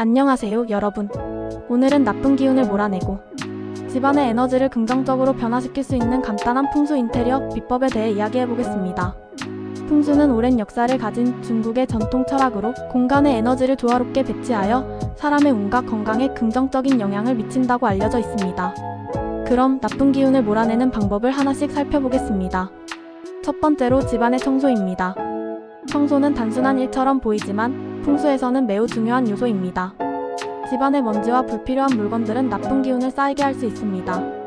안녕하세요, 여러분. 오늘은 나쁜 기운을 몰아내고 집안의 에너지를 긍정적으로 변화시킬 수 있는 간단한 풍수 인테리어 비법에 대해 이야기해 보겠습니다. 풍수는 오랜 역사를 가진 중국의 전통 철학으로 공간의 에너지를 조화롭게 배치하여 사람의 운과 건강에 긍정적인 영향을 미친다고 알려져 있습니다. 그럼 나쁜 기운을 몰아내는 방법을 하나씩 살펴보겠습니다. 첫 번째로 집안의 청소입니다. 청소는 단순한 일처럼 보이지만 풍수에서는 매우 중요한 요소입니다. 집안의 먼지와 불필요한 물건들은 나쁜 기운을 쌓이게 할 수 있습니다.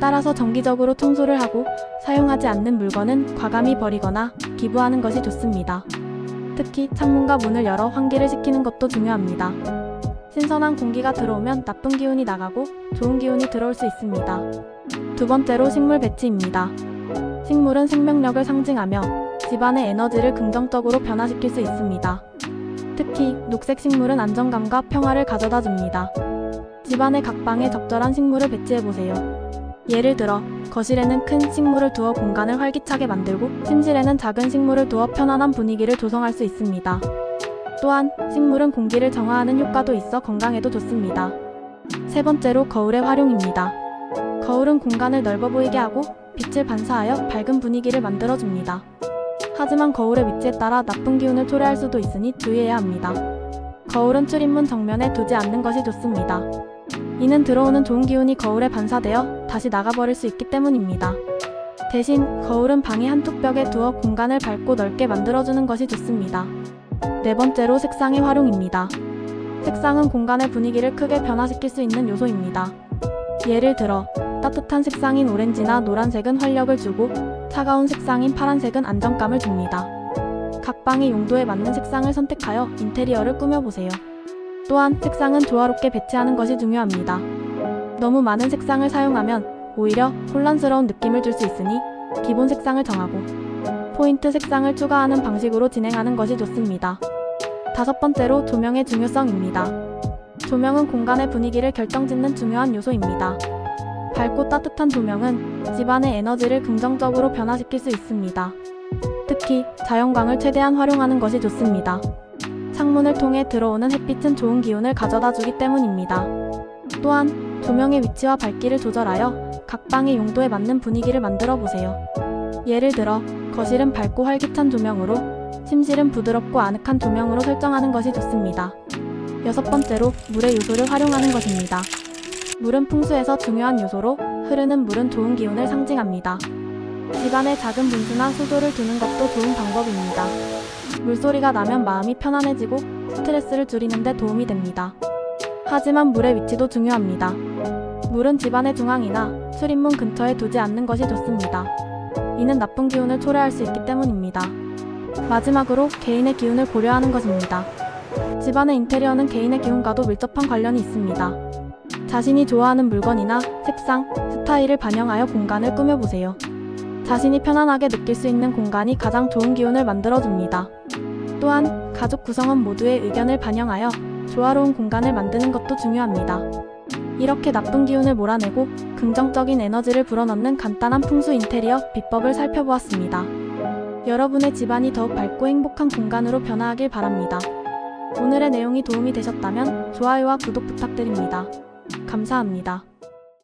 따라서 정기적으로 청소를 하고 사용하지 않는 물건은 과감히 버리거나 기부하는 것이 좋습니다. 특히 창문과 문을 열어 환기를 시키는 것도 중요합니다. 신선한 공기가 들어오면 나쁜 기운이 나가고 좋은 기운이 들어올 수 있습니다. 두 번째로 식물 배치입니다. 식물은 생명력을 상징하며 집안의 에너지를 긍정적으로 변화시킬 수 있습니다. 특히 녹색 식물은 안정감과 평화를 가져다 줍니다. 집안의 각 방에 적절한 식물을 배치해 보세요. 예를 들어 거실에는 큰 식물을 두어 공간을 활기차게 만들고 침실에는 작은 식물을 두어 편안한 분위기를 조성할 수 있습니다. 또한 식물은 공기를 정화하는 효과도 있어 건강에도 좋습니다. 세 번째로 거울의 활용입니다. 거울은 공간을 넓어 보이게 하고 빛을 반사하여 밝은 분위기를 만들어줍니다. 하지만 거울의 위치에 따라 나쁜 기운을 초래할 수도 있으니 주의해야 합니다. 거울은 출입문 정면에 두지 않는 것이 좋습니다. 이는 들어오는 좋은 기운이 거울에 반사되어 다시 나가버릴 수 있기 때문입니다. 대신 거울은 방의 한쪽 벽에 두어 공간을 밝고 넓게 만들어주는 것이 좋습니다. 네 번째로 색상의 활용입니다. 색상은 공간의 분위기를 크게 변화시킬 수 있는 요소입니다. 예를 들어 따뜻한 색상인 오렌지나 노란색은 활력을 주고 차가운 색상인 파란색은 안정감을 줍니다. 각 방의 용도에 맞는 색상을 선택하여 인테리어를 꾸며보세요. 또한 색상은 조화롭게 배치하는 것이 중요합니다. 너무 많은 색상을 사용하면 오히려 혼란스러운 느낌을 줄 수 있으니 기본 색상을 정하고 포인트 색상을 추가하는 방식으로 진행하는 것이 좋습니다. 다섯 번째로 조명의 중요성입니다. 조명은 공간의 분위기를 결정짓는 중요한 요소입니다. 밝고 따뜻한 조명은 집안의 에너지를 긍정적으로 변화시킬 수 있습니다. 특히 자연광을 최대한 활용하는 것이 좋습니다. 창문을 통해 들어오는 햇빛은 좋은 기운을 가져다 주기 때문입니다. 또한 조명의 위치와 밝기를 조절하여 각 방의 용도에 맞는 분위기를 만들어 보세요. 예를 들어 거실은 밝고 활기찬 조명으로 침실은 부드럽고 아늑한 조명으로 설정하는 것이 좋습니다. 여섯 번째로 물의 요소를 활용하는 것입니다. 물은 풍수에서 중요한 요소로 흐르는 물은 좋은 기운을 상징합니다. 집안에 작은 분수나 수도를 두는 것도 좋은 방법입니다. 물소리가 나면 마음이 편안해지고 스트레스를 줄이는 데 도움이 됩니다. 하지만 물의 위치도 중요합니다. 물은 집안의 중앙이나 출입문 근처에 두지 않는 것이 좋습니다. 이는 나쁜 기운을 초래할 수 있기 때문입니다. 마지막으로 개인의 기운을 고려하는 것입니다. 집안의 인테리어는 개인의 기운과도 밀접한 관련이 있습니다. 자신이 좋아하는 물건이나 색상, 스타일을 반영하여 공간을 꾸며보세요. 자신이 편안하게 느낄 수 있는 공간이 가장 좋은 기운을 만들어줍니다. 또한 가족 구성원 모두의 의견을 반영하여 조화로운 공간을 만드는 것도 중요합니다. 이렇게 나쁜 기운을 몰아내고 긍정적인 에너지를 불어넣는 간단한 풍수 인테리어 비법을 살펴보았습니다. 여러분의 집안이 더욱 밝고 행복한 공간으로 변화하길 바랍니다. 오늘의 내용이 도움이 되셨다면 좋아요와 구독 부탁드립니다. 감사합니다.